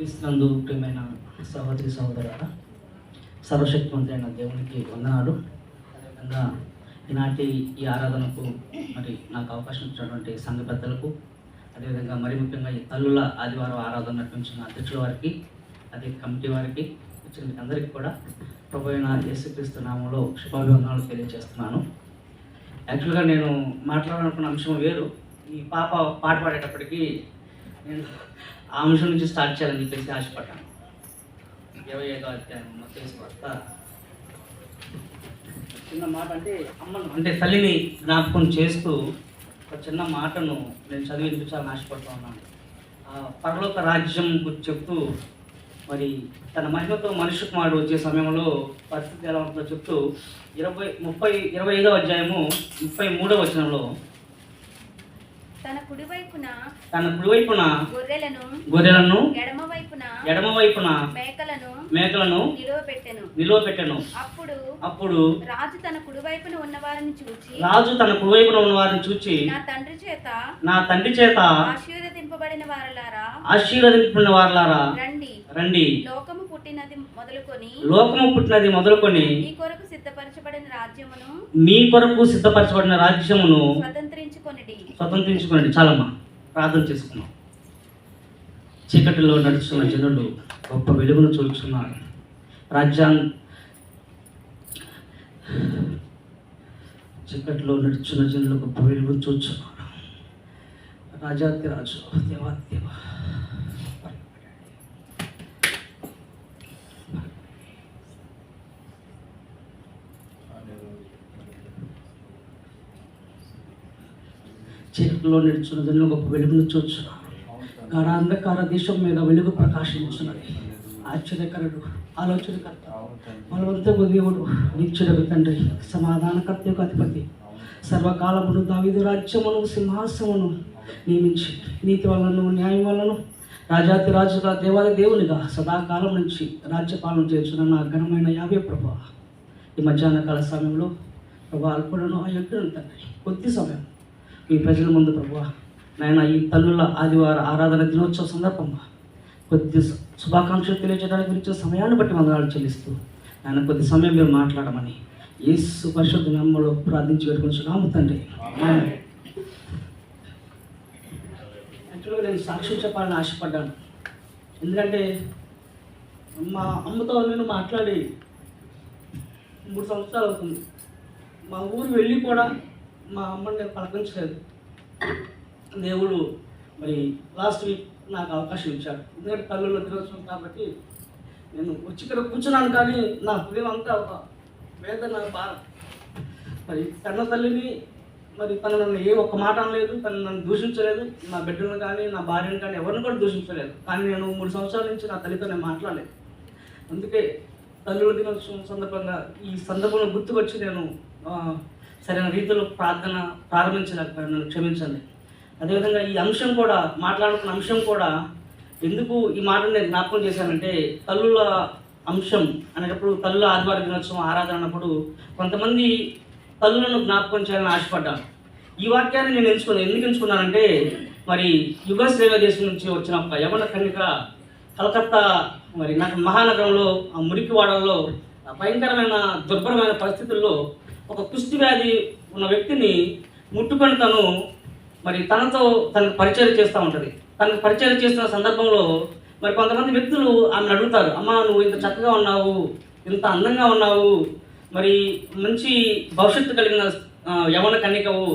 క్రీస్తునందు ప్రియమైన సహోదరి సహోదర సర్వశక్తివంతుడైన అయిన దేవునికి వందనాలు. అదేవిధంగా ఈనాటి ఈ ఆరాధనకు మరి నాకు అవకాశం ఇచ్చినటువంటి సంఘ పెద్దలకు అదేవిధంగా మరి ముఖ్యంగా ఈ తల్లుల ఆదివారం ఆరాధన నడిపించిన అధ్యక్షుల వారికి అదే కమిటీ వారికి వచ్చిన మీకు అందరికీ కూడా ప్రభు అయిన యేసుక్రీస్తు నామంలో శుభాభివందనాలు తెలియజేస్తున్నాను. యాక్చువల్గా నేను మాట్లాడాలనుకున్న అంశం వేరు. ఈ పాప పాట పాడేటప్పటికీ నేను ఆ అంశం నుంచి స్టార్ట్ చేయాలని చెప్పేసి ఆశపడ్డాను. ఇరవై ఐదో అధ్యాయం మత్తయి వార్త చిన్న మాట అంటే అమ్మను అంటే తల్లిని జ్ఞాపకం చేస్తూ ఒక చిన్న మాటను నేను చదివి వినిపించాలని ఆశపడుతూ ఉన్నాను. పరలోక రాజ్యం గురించి చెప్తూ మరి తన మహిమతో మనుష్య కుమారుడు వచ్చే సమయంలో పరిస్థితి ఎలా ఉంటుందో చెప్తూ ఇరవై ముప్పై ఇరవై ఐదో అధ్యాయము ముప్పై మూడో వచనంలో తన కుడివైపున తన కుడివైపున గొర్రెలను గొర్రెలను ఎడమ వైపున ఎడమ వైపున మేకలను మేకలను నిలువ పెట్టెను అప్పుడు అప్పుడు రాజు తన కుడివైపున ఉన్న వారిని చూచి రాజు తన కుడివైపున ఉన్న వారిని చూచి నా తండ్రి చేత నా తండ్రి చేత ఆశీర్వదింపబడిన వారలారా ఆశీర్వదించిన వారులారా రండి. రండి. లోకము పుట్టినది మొదలుకొని లోకము పుట్టినది మొదలుకొని మీ కొరకు సిద్ధపరచబడిన రాజ్యమును మీ కొరకు సిద్ధపరచబడిన రాజ్యమును స్వతంత్రించుకొనిడి స్వతంత్రించుకోండి చాలమ్మా. ప్రార్థన చేసుకున్నాం చీకటిలో నడుస్తున్న జనులు గొప్ప వెలుగును చూస్తున్నారు. రాజ్యాంగ చీకటిలో నడుచున్న జనులు గొప్ప వెలుగును చూస్తున్నారు. రాజాతి రాజు దేవా. చీకటిలో నడుచున్న జనులు గొప్ప వెలుగును చూస్తున్నారు గాఢ అంధకార దేశం మీద వెలుగు ప్రకాశించున్నది. ఆశ్చర్యకరుడు ఆలోచనకర్త బలవంతపు దేవుడు నిత్యుడకు తండ్రి సమాధానకర్త యొక్క అధిపతి. సర్వకాలమును దావిదు రాజ్యమును సింహాసమును నియమించి నీతి వలన న్యాయం వలన రాజాతి రాజుగా దేవాది దేవునిగా సదాకాలం నుంచి రాజ్యపాలన చేస్తున్న నా ఘనమైన యాభై ప్రభా ఈ మధ్యాహ్న కాల సమయంలో ప్రభా అల్పుడను ఆ యొక్కను తండ్రి కొద్ది సమయం ఈ ప్రజల ముందు ప్రభా నాయన ఈ తల్లుల ఆదివార ఆరాధన దినోత్సవ సందర్భంగా కొద్ది శుభాకాంక్షలు తెలియజేయడానికి గురించి సమయాన్ని బట్టి వందనాలు చెల్లిస్తూ ఆయన కొద్ది సమయం మీరు మాట్లాడమని యేసు పరిశుద్ధ నామంలో ప్రార్థించి వేడుకుంటున్నాము తండ్రి. యాక్చువల్గా నేను సాక్ష్యం చెప్పాలని ఆశపడ్డాను. ఎందుకంటే మా అమ్మతో నేను మాట్లాడి మూడు సంవత్సరాలు అవుతుంది. మా ఊరు వెళ్ళి కూడా మా అమ్మని నేను పలకరించలేదు. దేవుడు మరి లాస్ట్ వీక్ నాకు అవకాశం ఇచ్చాడు. ఎందుకంటే తల్లుల్లో దినోత్సవం కాబట్టి నేను వచ్చి ఇక్కడ కూర్చున్నాను కానీ నా హృదయం అంతా ఒక వేదన బాధ మరి తన తల్లిని మరి తను నన్ను ఏ ఒక్క మాట అనలేదు తను నన్ను దూషించలేదు. నా బిడ్డను కానీ నా భార్యను కానీ ఎవరిని కూడా దూషించలేదు. కానీ నేను మూడు సంవత్సరాల నుంచి నా తల్లితో నేను మాట్లాడలేదు. అందుకే తల్లుల దినోత్సవం సందర్భంగా ఈ సందర్భంలో గుర్తుకొచ్చి నేను సరైన రీతిలో ప్రార్థన ప్రారంభించలేకపోయాను నన్ను క్షమించండి. అదేవిధంగా ఈ అంశం కూడా మాట్లాడుకున్న అంశం కూడా ఎందుకు ఈ మాటను నేను జ్ఞాపకం చేశానంటే తల్లుల అంశం అనేటప్పుడు తల్లుల ఆదివార దినోత్సవం ఆరాధన అన్నప్పుడు కొంతమంది తల్లులను జ్ఞాపకం చేయాలని ఆశపడ్డాను. ఈ వాక్యాన్ని నేను ఎంచుకున్నాను ఎందుకు ఎంచుకున్నానంటే మరి యుగశ్రేవ దేశం నుంచి వచ్చిన ఒక యవన కన్యక కలకత్తా మరి నాకు మహానగరంలో ఆ మురికివాడల్లో భయంకరమైన దుర్భరమైన పరిస్థితుల్లో ఒక కుష్టి వ్యాధి ఉన్న వ్యక్తిని ముట్టుకొని తను మరి తనతో తనకు పరిచయం చేస్తూ ఉంటుంది. తనకు పరిచయం చేస్తున్న సందర్భంలో మరి కొంతమంది వ్యక్తులు ఆమెను అడుగుతారు అమ్మా నువ్వు ఇంత చక్కగా ఉన్నావు ఇంత అందంగా ఉన్నావు మరి మంచి భవిష్యత్తు కలిగిన యవన కన్యకవు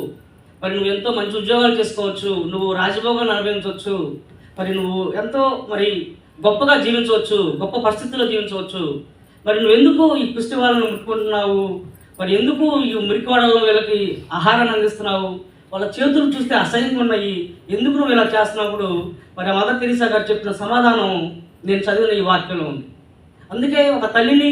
మరి నువ్వు ఎంతో మంచి ఉద్యోగాలు చేసుకోవచ్చు నువ్వు రాజభోగాన్ని అనుభవించవచ్చు మరి నువ్వు ఎంతో మరి గొప్పగా జీవించవచ్చు గొప్ప పరిస్థితుల్లో జీవించవచ్చు మరి నువ్వు ఎందుకు ఈ కుష్టి వాళ్ళను ముట్టుకుంటున్నావు? మరి ఎందుకు ఈ మురికివాడల్లో వీళ్ళకి ఆహారాన్ని అందిస్తున్నావు? వాళ్ళ చేతులు చూస్తే అసహ్యంగా ఉన్నాయి. ఎందుకు నువ్వు ఇలా చేస్తున్నప్పుడు మరి మదర్ తెరీసా గారు చెప్పిన సమాధానం నేను చదివిన ఈ వాక్యంలో ఉంది. అందుకే ఒక తల్లిని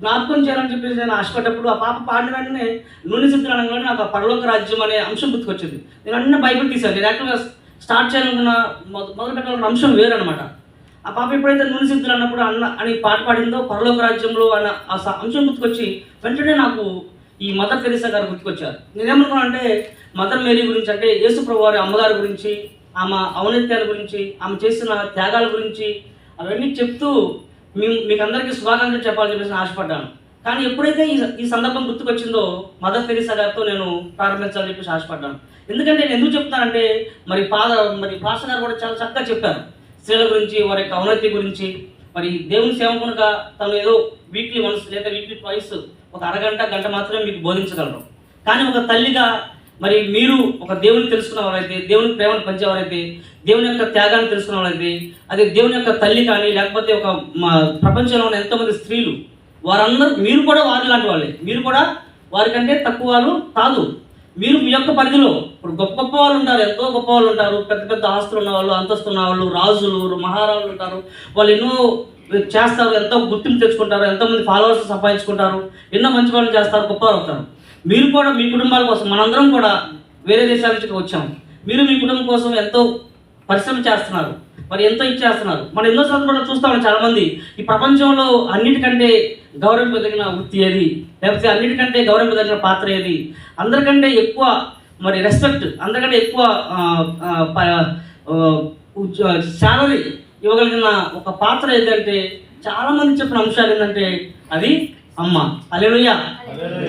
జ్ఞాపకం చేయాలని చెప్పేసి నేను ఆశపడ్డప్పుడు ఆ పాప పాడిన వెంటనే నూనె సిద్ధులు నాకు ఆ పరలోక రాజ్యం అనే అంశం గుర్తుకొచ్చింది. నేను అన్న బైబిల్ తీశాను నేను యాక్చువల్గా స్టార్ట్ చేయాలనుకున్న మొదలు పెట్టాలన్న అంశం వేరనమాట ఆ పాప ఎప్పుడైతే నూనె సిద్ధులు అన్నప్పుడు అన్న అని పాట పాడిందో పరలోక రాజ్యంలో అన్న ఆ స- అంశం గుర్తుకొచ్చి వెంటనే నాకు ఈ మదర్ తెరీసా గారు గుర్తుకొచ్చారు. నేనేమనుకున్నాను అంటే మదర్ మేరీ గురించి అంటే యేసు ప్రభువారి అమ్మగారి గురించి ఆమె ఔన్నత్యాల గురించి ఆమె చేసిన త్యాగాల గురించి అవన్నీ చెప్తూ మేము మీకు అందరికీ శుభాకాంక్షలు చెప్పాలని చెప్పేసి ఆశపడ్డాను. కానీ ఎప్పుడైతే ఈ ఈ సందర్భం గుర్తుకొచ్చిందో మదర్ తెరీసా గారితో నేను ప్రారంభించాలని చెప్పేసి ఆశపడ్డాను. ఎందుకంటే నేను ఎందుకు చెప్తానంటే మరి పాద మరి పాస్టర్ గారు కూడా చాలా చక్కగా చెప్పారు. స్త్రీల గురించి వారి యొక్క అవనతి గురించి మరి దేవుని సేవకునిగా తను ఏదో వీక్లీ వన్స్ లేదా వీక్లీ ట్వైస్ ఒక అరగంట గంట మాత్రమే మీకు బోధించగలరు. కానీ ఒక తల్లిగా మరి మీరు ఒక దేవుని తెలుసుకున్న వారైతే దేవుని ప్రేమను పంచేవారైతే దేవుని యొక్క త్యాగాన్ని తెలుసుకున్న వారైతే అదే దేవుని యొక్క తల్లి కానీ లేకపోతే ఒక మా ప్రపంచంలో ఉన్న ఎంతోమంది స్త్రీలు వారందరూ మీరు కూడా వారి లాంటి వాళ్ళే. మీరు కూడా వారికంటే తక్కువ వాళ్ళు కాదు. మీరు మీ యొక్క పరిధిలో ఇప్పుడు గొప్ప గొప్ప వాళ్ళు ఉంటారు ఎంతో గొప్ప వాళ్ళు ఉంటారు పెద్ద పెద్ద ఆస్తులు ఉన్న వాళ్ళు అంతస్తు ఉన్న వాళ్ళు రాజులు మహారాజులు ఉంటారు. వాళ్ళు ఎన్నో చేస్తారు ఎంతో గుర్తింపు తెచ్చుకుంటారు ఎంతోమంది ఫాలోవర్స్ సంపాదించుకుంటారు ఎన్నో మంచి పనులు చేస్తారు గొప్ప వాళ్ళు అవుతారు. మీరు కూడా మీ కుటుంబాల కోసం మనందరం కూడా వేరే దేశాల నుంచి వచ్చాము మీరు మీ కుటుంబం కోసం ఎంతో పరిశ్రమ చేస్తున్నారు. మరి ఎంతో ఇచ్చేస్తున్నారు. మనం ఎన్నో సందర్భాల్లో చూస్తాం చాలా మంది ఈ ప్రపంచంలో అన్నిటికంటే గౌరవింపదగిన వృత్తి ఏది? లేకపోతే అన్నిటికంటే గౌరవింపదగిన పాత్ర ఏది? అందరికంటే ఎక్కువ మరి రెస్పెక్ట్ అందరికంటే ఎక్కువ శాలరీ ఇవ్వగలిగిన ఒక పాత్ర ఏదంటే చాలా మంది చెప్పిన అంశాలు ఏంటంటే అది అమ్మ. హల్లెలూయ.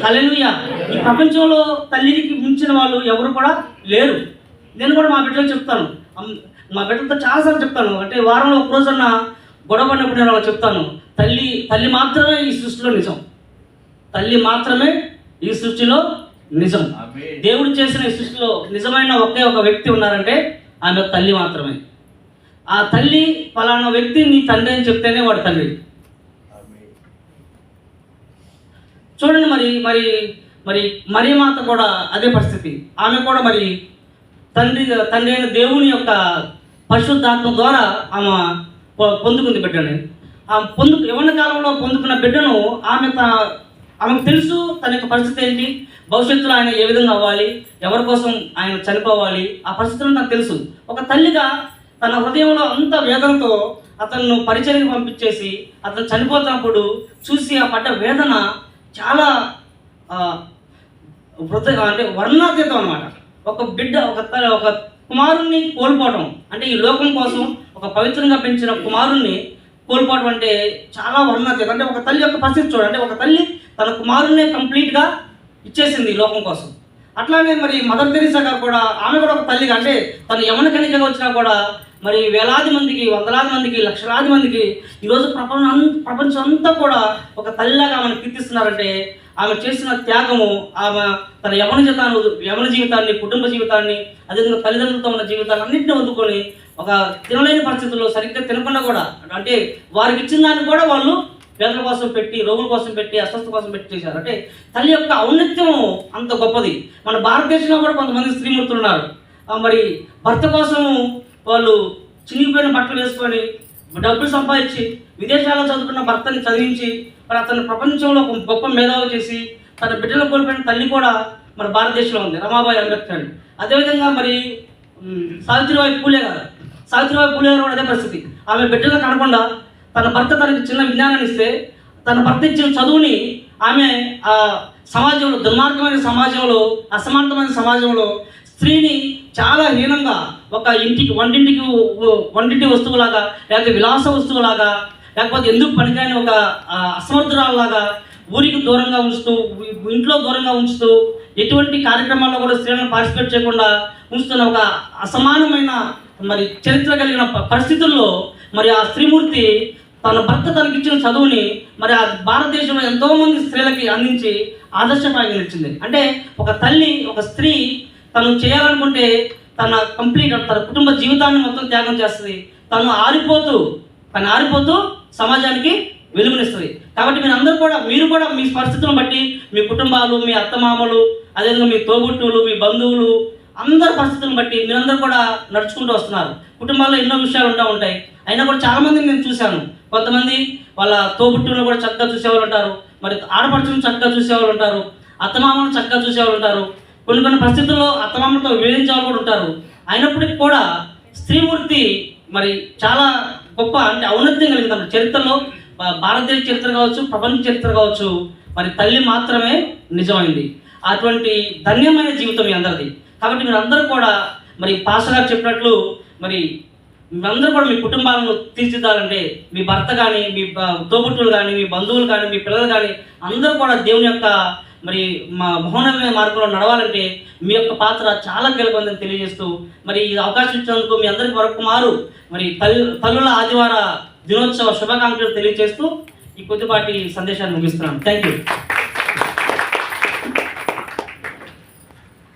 హల్లెలూయ. ఈ ప్రపంచంలో తల్లికి మించిన వాళ్ళు ఎవరు కూడా లేరు. నేను కూడా మా బిడ్డలకు చెప్తాను. మా బిడ్డలతో చాలాసార్లు చెప్తాను. అంటే వారంలో ఒక రోజన్నా గొడవ పడినప్పుడు నేను చెప్తాను. తల్లి తల్లి మాత్రమే ఈ సృష్టిలో నిజం. తల్లి మాత్రమే ఈ సృష్టిలో నిజం. దేవుడు చేసిన ఈ సృష్టిలో నిజమైన ఒకే ఒక వ్యక్తి ఉన్నారంటే ఆమె తల్లి మాత్రమే. ఆ తల్లి ఫలానా వ్యక్తి నీ తండ్రి అని చెప్తేనే వాడు తండ్రి. చూడండి మరి మరి మరి మరి మాత కూడా అదే పరిస్థితి. ఆమె కూడా మరి తండ్రి తండ్రి అయిన దేవుని యొక్క పరిశుద్ధాత్మ ద్వారా ఆమె పొ- పొందుకుంది బిడ్డని. ఆమె పొందు యవన కాలంలో పొందుకున్న బిడ్డను ఆమె తన ఆమెకు తెలుసు తన యొక్క పరిస్థితి ఏంటి భవిష్యత్తులో ఆయన ఏ విధంగా అవ్వాలి ఎవరి కోసం ఆయన చనిపోవాలి ఆ పరిస్థితులు నాకు తెలుసు. ఒక తల్లిగా తన హృదయంలో అంత వేదనతో అతను పరిచయకి పంపించేసి అతను చనిపోతున్నప్పుడు చూసి ఆ పడ్డ వేదన చాలా ఆ, అంటే వర్ణాతీతం అనమాట ఒక బిడ్డ ఒక ఒక కుమారుణ్ణి కోల్పోవడం అంటే ఈ లోకం కోసం ఒక పవిత్రంగా పెంచిన కుమారుణ్ణి కోల్పోవడం అంటే చాలా వర్ణాతీతం. అంటే ఒక తల్లి యొక్క పరిస్థితి చూడండి. ఒక తల్లి తన కుమారుణ్ణి కంప్లీట్గా ఇచ్చేసింది ఈ లోకం కోసం. అట్లానే మరి మదర్ తెరీసా గారు కూడా ఆమె కూడా ఒక తల్లిగా అంటే తను యమన కనికగా వచ్చినా కూడా మరి వేలాది మందికి వందలాది మందికి లక్షలాది మందికి ఈరోజు ప్రపంచం ప్రపంచం అంతా కూడా ఒక తల్లిలాగా ఆమెను కీర్తిస్తున్నారంటే ఆమె చేసిన త్యాగము ఆమె తన యవన జీతాన్ని యవన జీవితాన్ని కుటుంబ జీవితాన్ని అదేవిధంగా తల్లిదండ్రులతో ఉన్న జీవితాన్ని అన్నింటినీ వదులుకొని ఒక తినలేని పరిస్థితుల్లో సరిగ్గా తినకుండా కూడా అంటే వారికి ఇచ్చిన దాన్ని కూడా వాళ్ళు పేదల కోసం పెట్టి రోగుల కోసం పెట్టి అస్వస్థ కోసం పెట్టి చేశారు. అంటే తల్లి యొక్క ఔన్నత్యం అంత గొప్పది. మన భారతదేశంలో కూడా కొంతమంది స్త్రీమూర్తులు ఉన్నారు. మరి భర్త కోసం వాళ్ళు చినిగిపోయిన బట్టలు వేసుకొని డబ్బులు సంపాదించి విదేశాల్లో చదువుకున్న భర్తని చదివించి మరి అతను ప్రపంచంలో ఒక గొప్ప మేధావి చేసి తన బిడ్డలు కోల్పోయిన తల్లి కూడా మన భారతదేశంలో ఉంది రమాబాయి అంబేద్కర్. అదేవిధంగా మరి సావిత్రిబాయి పూలే గారు. సావిత్రిబాయి పూలే గారు కూడా అదే పరిస్థితి. ఆమె బిడ్డలు కనకుండా తన భర్త తనకి చిన్న విజ్ఞానాన్ని ఇస్తే తన భర్త ఇచ్చిన చదువుని ఆమె ఆ సమాజంలో దుర్మార్గమైన సమాజంలో అసమర్థమైన సమాజంలో స్త్రీని చాలా హీనంగా ఒక ఇంటికి వంటింటికి వంటింటి వస్తువులాగా లేకపోతే విలాస వస్తువులాగా లేకపోతే ఎందుకు పనికిరాని ఒక ఆ, ఊరికి దూరంగా ఉంచుతూ ఇంట్లో దూరంగా ఉంచుతూ ఎటువంటి కార్యక్రమాల్లో కూడా స్త్రీలను పార్టిసిపేట్ చేయకుండా ఉంచుతున్న ఒక అసమానమైన మరి చరిత్ర కలిగిన పరిస్థితుల్లో మరి ఆ స్త్రీమూర్తి తన భర్త తనకిచ్చిన చదువుని మరి ఆ భారతదేశంలో ఎంతోమంది స్త్రీలకి అందించి ఆదర్శ నిలిచింది. అంటే ఒక తల్లి ఒక స్త్రీ తను చేయాలనుకుంటే తన కంప్లీట్ తన కుటుంబ జీవితాన్ని మొత్తం త్యాగం చేస్తుంది. తను ఆరిపోతూ తను ఆరిపోతూ సమాజానికి వెలుగునిస్తుంది. కాబట్టి మీరు అందరూ కూడా మీరు కూడా మీ పరిస్థితులను బట్టి మీ కుటుంబాలు మీ అత్తమామలు అదేవిధంగా మీ తోబుట్టువులు మీ బంధువులు అందరి పరిస్థితులను బట్టి మీరందరూ కూడా నడుచుకుంటూ వస్తున్నారు. కుటుంబాల్లో ఎన్నో విషయాలు ఉంటా ఉంటాయి. అయినా కూడా చాలామందిని నేను చూశాను. కొంతమంది వాళ్ళ తోబుట్టువులను కూడా చక్కగా చూసేవాళ్ళు ఉంటారు. మరి ఆడపడుచులను చక్కగా చూసేవాళ్ళు ఉంటారు. అత్తమామలను చక్కగా చూసేవాళ్ళు ఉంటారు. కొన్ని కొన్ని పరిస్థితుల్లో అత్తమామలతో వేధించే కూడా ఉంటారు. అయినప్పటికీ కూడా స్త్రీమూర్తి మరి చాలా గొప్ప అంటే ఔన్నత్యం కలిగింది చరిత్రలో భారతదేశ చరిత్ర కావచ్చు ప్రపంచ చరిత్ర కావచ్చు మరి తల్లి మాత్రమే నిజమైంది. అటువంటి ధన్యమైన జీవితం మీ అందరిది. కాబట్టి మీరు అందరూ కూడా మరి పాస్టర్ గారు చెప్పినట్లు మరి మీరందరూ కూడా మీ కుటుంబాలను తీర్చిదిద్దాలంటే మీ భర్త కానీ మీ తోబుట్టులు కానీ మీ బంధువులు కానీ మీ పిల్లలు కానీ అందరూ కూడా దేవుని యొక్క మరి మా మౌనమైన మార్గంలో నడవాలంటే మీ యొక్క పాత్ర చాలా కీలకమైందని తెలియజేస్తూ మరి ఈ అవకాశం ఇచ్చినందుకు మీ అందరికీ మరొక మారు. మరి తల్లి తల్లుల ఆదివార దినోత్సవ శుభాకాంక్షలు తెలియజేస్తూ ఈ కొద్దిపాటి సందేశాన్ని ముగిస్తున్నాను. Thank you